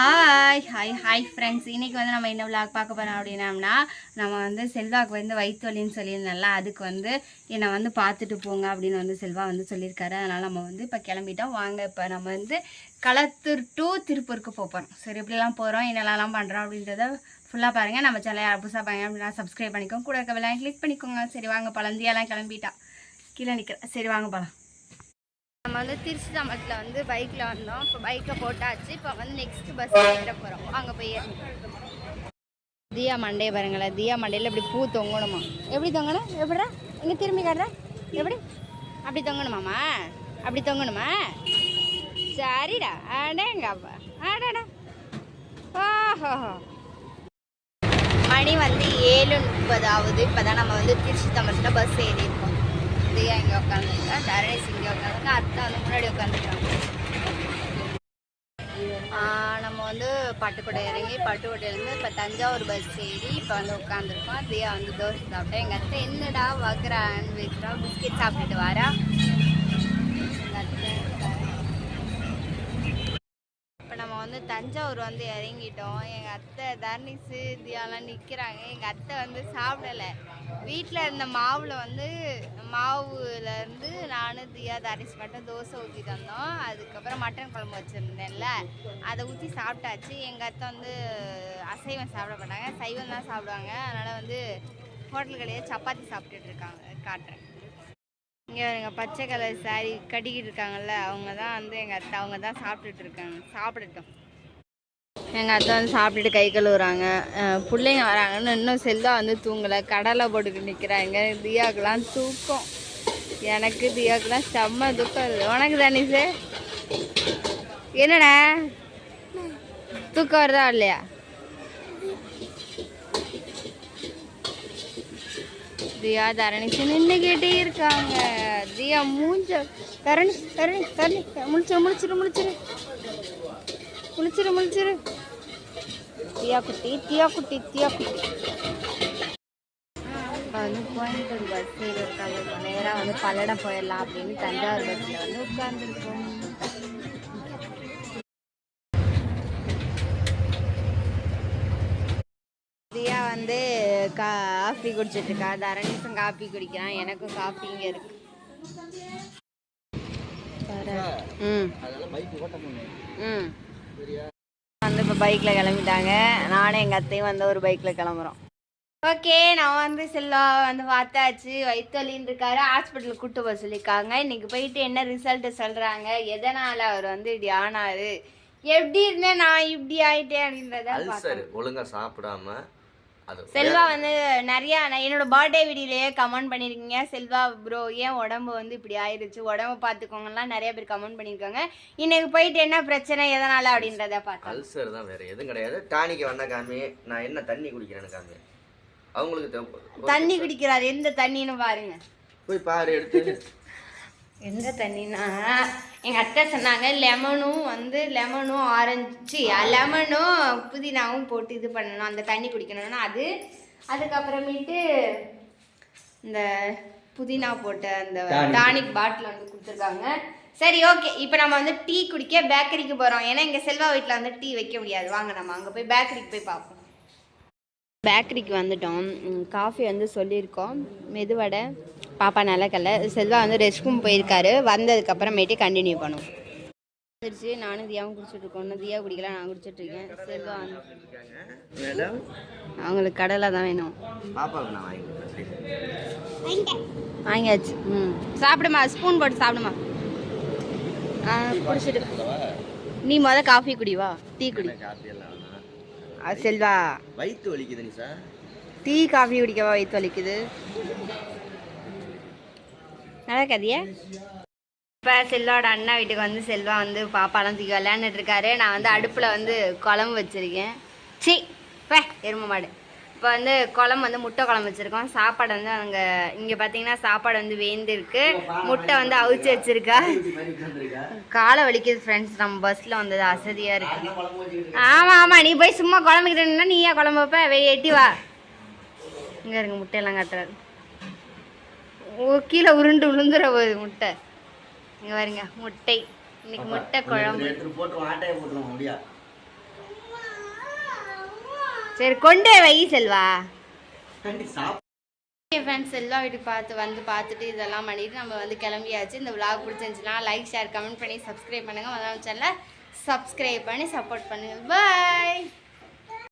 Hi hi hi friends இன்றைக்கி வந்து நம்ம என்ன விளாக் பார்க்க போகிறோம் அப்படின்னம்னா நம்ம வந்து செல்வாக்கு வந்து வயிற்று வலின்னு சொல்லியிருந்தோம்ல அதுக்கு வந்து என்னை வந்து பார்த்துட்டு போங்க அப்படின்னு வந்து செல்வா வந்து சொல்லியிருக்காரு. அதனால் நம்ம வந்து இப்போ கிளம்பிட்டோம். வாங்க இப்போ நம்ம வந்து களத்தூர் டு திருப்பூருக்கு போக போகிறோம் சரி எப்படிலாம் போகிறோம் என்னெல்லாம் பண்ணுறோம் அப்படின்றத ஃபுல்லாக பாருங்கள் நம்ம சேனல் யார் புதுசாக பாருங்க அப்படின்னா சப்ஸ்கிரைப் பண்ணிக்கோங்க. கூட இருக்க விளையாட்டு கிளிக் பண்ணிக்கோங்க. சரி வாங்க பழந்தியெல்லாம் கிளம்பிட்டா. கீழே நிற்கிறேன் சரி வாங்க போகலாம் நம்ம வந்து திருச்சி தாமத்தில் வந்து பைக்கில் வந்தோம். இப்போ பைக்கை போட்டாச்சு. இப்போ வந்து நெக்ஸ்ட் பஸ் ஏற போகிறோம் அங்கே போய் ஏறணும். தியா மண்டே பாருங்களேன் தியா மண்டையில் இப்படி பூ தொங்கணுமா? எப்படி தொங்கணும்? எப்படிடா? இங்கே திரும்பி காட்டுற? எப்படி? அப்படி தொங்கணுமாம்மா? அப்படி தொங்கணுமா? சரிடா. அடேங்க அப்பா அடடா. ஓஹோ. மணி வந்து ஏழு முப்பதாவது. இப்போ தான் நம்ம வந்து திருச்சி தாமத்தில் பஸ் ஏறி இருக்கோம் தியா இங்கே உட்காந்துருக்கா தரணேஷ் இங்கே உட்காந்துருக்கா அத்தை வந்து முன்னாடி உட்காந்துருக்காங்க நம்ம வந்து பட்டுக்கோட்டை இறங்கி பட்டுக்கோட்டையிலேருந்து இப்போ தஞ்சாவூர் பஸ் ஏறி இப்போ வந்து உட்காந்துருக்கோம் தியா வந்து தோசை சாப்பிட்டேன் எங்கள் அத்தை என்னடா வகுறான்னு வைக்கிறா பிஸ்கெட் சாப்பிட்டுட்டு வரா. தஞ்சாவூர் வந்து இறங்கிட்டோம். எங்கள் அத்தை தர்னிஸு தியாலாம் நிற்கிறாங்க எங்கள் அத்தை வந்து சாப்பிடலை. வீட்டில் இருந்த மாவில் வந்து மாவுலேருந்து நானும் தியா தர்னிஸ் மட்டும் தோசை ஊற்றி தந்தோம் அதுக்கப்புறம் மட்டன் குழம்பு வச்சுருந்தேன்ல. அதை ஊற்றி சாப்பிட்டாச்சு. எங்கள் அத்தை வந்து அசைவம் சாப்பிட மாட்டாங்க. சைவம் தான் சாப்பிடுவாங்க. அதனால் வந்து ஹோட்டல் கடையே சப்பாத்தி சாப்பிட்டுட்டு இருக்காங்க. காட்டுறேன். இங்கே எங்கள் பச்சை கலர் சாரி கட்டிக்கிட்டு இருக்காங்கல்ல. அவங்க தான் வந்து எங்கள் அத்தை அவங்க தான் சாப்பிட்டுட்டு இருக்காங்க. சாப்பிடட்டும். எங்கள் அத்தை வந்து சாப்பிட்டுட்டு கை கழுவுறாங்க. பிள்ளைங்க வராங்கன்னு இன்னும் செல்லாக வந்து தூங்கலை. கடலை போட்டுக்கிட்டு நிற்கிறாங்க தியாக்கெலாம் தூக்கம். எனக்கு தியாக்கெலாம் செம்ம தூக்கம் இல்லை உனக்கு தானே சார் என்னடா தூக்கம் வருதா இல்லையா? தியா தரணிச்சு நின்றுக்கிட்டே இருக்காங்க. தியா மூஞ்ச தரணி தரணி தரணி. முழிச்சிரு முழிச்சிரு முழிச்சிரு. முழிச்சிரு முழிச்சிரு. தியா குட்டி தியா குட்டி தியா குட்டி இப்போ வந்து கோயம்புத்தூர் பஸ் உட்காந்துருக்கோம் நேராக வந்து பல்லடம் போயிடலாம் அப்படின்னு தஞ்சாவூர் பஸ்ஸில் வந்து உட்காந்துருக்கோம் தியா வந்து காஃபி குடிச்சிட்டு இருக்கா? தரணிசும் காஃபி குடிக்கிறான். எனக்கும் காஃபி இங்கே இருக்கு. ம். ம். இப்போ பைக்கில் கிளம்பிட்டாங்க. நானும் எங்கள் அத்தையும் வந்து ஒரு பைக்கில் கிளம்புறோம். ஓகே நான் வந்து செல்வா வந்து பார்த்தாச்சு. வயிற்றுலின்னு இருக்காரு. ஹாஸ்பிட்டலுக்கு கூட்டு போக சொல்லியிருக்காங்க. இன்னைக்கு போயிட்டு என்ன ரிசல்ட் சொல்கிறாங்க எதனால் அவர் வந்து இப்படி ஆனாரு? எப்படி இருந்தேன் நான் இப்படி ஆயிட்டேன் அப்படின்றத பார்த்தோம் அல்சர் ஒழுங்கா சாப்பிடாம செல்வா வந்து நிறைய என்னோட பர்த்டே வீடியோலயே கமெண்ட் பண்ணியிருக்கீங்க செல்வா ப்ரோ ஏன் உடம்பு வந்து இப்படி ஆயிருச்சு? உடம்பு பார்த்துக்கோங்கலாம் நிறைய பேர் கமெண்ட் பண்ணியிருக்காங்க இன்னைக்கு போயிட்டு என்ன பிரச்சனை எதனால அப்படின்றத பார்த்தோம் அல்சர் தான் வேற எதுவும் கிடையாது. டானிக்கு வந்தா காமி நான் என்ன தண்ணி குடிக்கிறேன்னு காமி? அவங்களுக்கு தண்ணி குடிக்கிறாரு. எந்த தண்ணின்னு பாருங்க. போய் பாரு எடுத்து. எந்த தண்ணினா எங்க அத்தை சொன்னாங்க லெமனும் வந்து லெமனும் ஆரஞ்சு லெமனும் புதினாவும் போட்டு இது பண்ணணும் அந்த தண்ணி குடிக்கணும்னா அது. அதுக்கப்புறமேட்டு இந்த புதினா போட்ட அந்த டானிக். பாட்டில் வந்து கொடுத்துருக்காங்க. சரி ஓகே. இப்போ நம்ம வந்து டீ குடிக்க பேக்கரிக்கு போகிறோம் ஏன்னா இங்கே செல்வா வீட்டில் வந்து டீ வைக்க முடியாது. வாங்க நம்ம அங்கே போய் பேக்கரிக்கு போய் பார்ப்போம். பேக்கரிக்கு வந்துட்டோம். காஃபி வந்து சொல்லியிருக்கோம். மெதுவடை. பாப்பா நிலக்கல்ல செல்வா வந்து ரெஸ்ட் ரூம் போயிருக்காரு. வந்ததுக்கப்புறமேட்டு கண்டினியூ பண்ணுவோம் குடிச்சு நானும் தியாவும் குடிச்சிட்டு இருக்கோம். தியா குடிக்கல. நான் குடிச்சிட்டு இருக்கேன். செல்வா வந்து மேடம்? அவங்களுக்கு கடலை தான் வேணும். வாங்கியாச்சு. ம். சாப்பிடுமா. ஸ்பூன் போட்டு சாப்பிடுமா. ஆ குடிச்சிட்டு நீ முத காஃபி குடிவா டீ குடி. செல்வா. வயித்து வலிக்குது டீ காஃபி குடிக்கவா வயிற்று வலிக்குது? நல்லா கதியா இப்போ செல்வாவோட அண்ணா வீட்டுக்கு வந்து செல்வா வந்து பாப்பாலாம் தூக்கி விளையாண்டுட்டு இருக்காரு. நான் வந்து அடுப்பில் வந்து குழம்பு வச்சுருக்கேன். சி பே எரும மாடு. இப்போ வந்து குழம்பு வந்து முட்டை குழம்பு வச்சுருக்கோம். சாப்பாடு வந்து அங்கே இங்கே பார்த்தீங்கன்னா சாப்பாடு வந்து வேந்திருக்கு. முட்டை வந்து அவிச்சு வச்சுருக்கா. காலை வலிக்குது ஃப்ரெண்ட்ஸ் நம்ம பஸ்ஸில் வந்தது அசதியாக இருக்குது ஆமாம் ஆமாம் நீ போய் சும்மா குழம்புக்கிறேன்னா நீயா குழம்பு வைப்ப? வெளியே எட்டி வா. இங்கே இருங்க முட்டையெல்லாம் கட்டுறாரு கீழே உருண்டு விழுந்துற போகுது முட்டை. இங்கே பாருங்க முட்டை. இன்னைக்கு முட்டை குழம்பு. சரி கொண்டே வை செல்வா. ஃப்ரெண்ட்ஸ் செல்வா வீட்டுக்கு பார்த்து வந்து பார்த்துட்டு இதெல்லாம் பண்ணிட்டு நம்ம வந்து கிளம்பியாச்சு. இந்த vlog பிடிச்சிருந்துச்சுன்னா லைக் ஷேர் கமெண்ட் பண்ணி சப்ஸ்கிரைப் பண்ணுங்கள் மதம் சேனலை சப்ஸ்கிரைப் பண்ணி சப்போர்ட் பண்ணுங்கள் பாய்